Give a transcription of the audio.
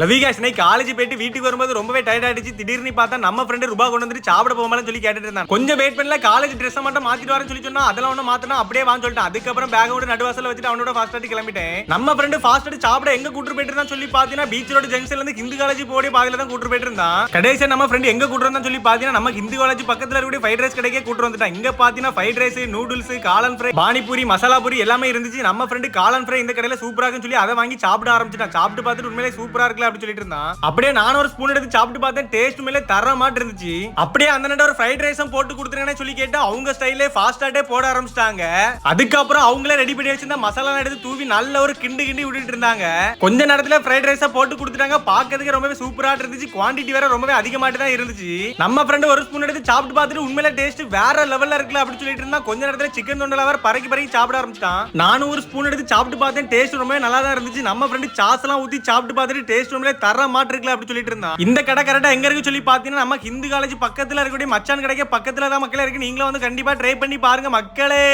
லவிகாஷ் நை காலேஜ் போயிட்டு வீட்டுக்கு வரும்போது ரொம்பவே டயர்ட் ஆயிடுச்சு. திடீர்னு பார்த்தா நம்ம ஃப்ரெண்டு ரூபா கொண்டு வந்துட்டு சாப்பிட போகமான்னு சொல்லி கேட்டுட்டு இருந்தான். கொஞ்சம் வெயிட் பண்ணல காலேஜ் ட்ரெஸ் மட்டும் மாத்திட்டு வரேன் சொல்லி சொன்னா அதெல்லாம் ஒன்று மாத்தனா அப்படியே வாங்க சொல்லிட்டு அதுக்கப்புறம் பேக் விட நடுவாசல வச்சுட்டு அவனோட ஃபாஸ்ட் ஆட்டி கிளம்பிட்டேன். நம்ம ஃப்ரெண்டு ஃபாஸ்ட் ஆட்டி சாப்பிட எங்க கூட்டு போயிட்டு இருந்தான்னு சொல்லி பாத்தீங்கன்னா பீச் ரோடு ஜங்ஷன்ல இருந்து ஹிந்து காலேஜ் போடி பாதையில தான் கூட்டு போயிட்டு இருந்தான். கடைசியா நம்ம ஃப்ரெண்டு எங்க கூட்டு வந்தான்னு சொல்லி பாத்தீங்கன்னா நம்ம ஹிந்து காலேஜ் பக்கத்துல இருக்கக்கூடிய ஃபைட் ரைஸ் கடைக்கே கூட்டு வந்துட்டான். இங்க பாத்தீங்கன்னா ஃபைட் ரைஸ் நூடுல்ஸ் காலன் ஃப்ரை பானிபூரி மசாலா பூரி எல்லாமே இருந்துச்சு. நம்ம ஃப்ரெண்டு காளான் ஃப்ரை இந்த கடையில சூப்பரா இருக்குன்னு சொல்லி அதை வாங்கி சாப்பிட ஆரம்பிச்சிட்டான். சாப்பிட்டு பார்த்துட்டு உண்மையிலே சூப்பரா இருக்குல்ல அப்படின்னு சொல்லிட்டு இருந்தான். அப்படியே நானும் ஒரு ஸ்பூன் எடுத்து சாப்பிட்டு பார்த்தேன். டேஸ்ட் மேலே தர மாட்டு இருந்துச்சு. அப்படியே அந்த நேரம் ஒரு ஃப்ரைட் ரைஸும் போட்டு கொடுத்துருங்கன்னு சொல்லி கேட்டா அவங்க ஸ்டைலே ஃபாஸ்டாட்டே போட ஆரம்பிச்சிட்டாங்க. அதுக்கப்புறம் அவங்களே ரெடி பண்ணி வச்சிருந்த மசாலா எடுத்து தூவி நல்ல ஒரு கிண்டு கிண்டி விட்டுட்டு இருந்தாங்க. கொஞ்ச நேரத்துல ஃப்ரைட் ரைஸா போட்டு கொடுத்துட்டாங்க. பாக்குறதுக்கு ரொம்பவே சூப்பரா இருந்துச்சு. குவாண்டிட்டி வேற ரொம்பவே அதிகமாட்டு தான் இருந்துச்சு. நம்ம ஃப்ரெண்ட் ஒரு ஸ்பூன் எடுத்து சாப்பிட்டு பார்த்துட்டு உண்மையில டேஸ்ட் வேற லெவல்ல இருக்குல்ல அப்படின்னு சொல்லிட்டு இருந்தா கொஞ்ச நேரத்துல சிக்கன் தொண்டல வேற பறக்கி பறக்கி சாப்பிட ஆரம்பிச்சிட்டான். நானும் ஒரு ஸ்பூன் எடுத்து சாப்பிட்டு பார்த்தேன். டேஸ்ட் ரொம்பவே நல்லா தான் இருந்துச்சு. நம்ம ஃப்ரெண்டு சாஸ் எல்லாம் ஊத்தி சாப்பிட்டு பார்த்துட்டு டேஸ்ட் ரொம்பவே தர மாட்டிருக்கல அப்படி அப்படின்னு சொல்லிட்டு இருந்தான். இந்த கடை கரெக்டா எங்க இருக்கு சொல்லி பாத்தீங்கன்னா நம்ம ஹிந்து காலேஜ் பக்கத்துல இருக்கக்கூடிய மச்சான் கடைக்கு பக்கத்துல தான் மக்களே இருக்கு. நீங்களும் வந்து கண்டிப்பா ட்ரை பண்ணி பாருங்க மக்களே.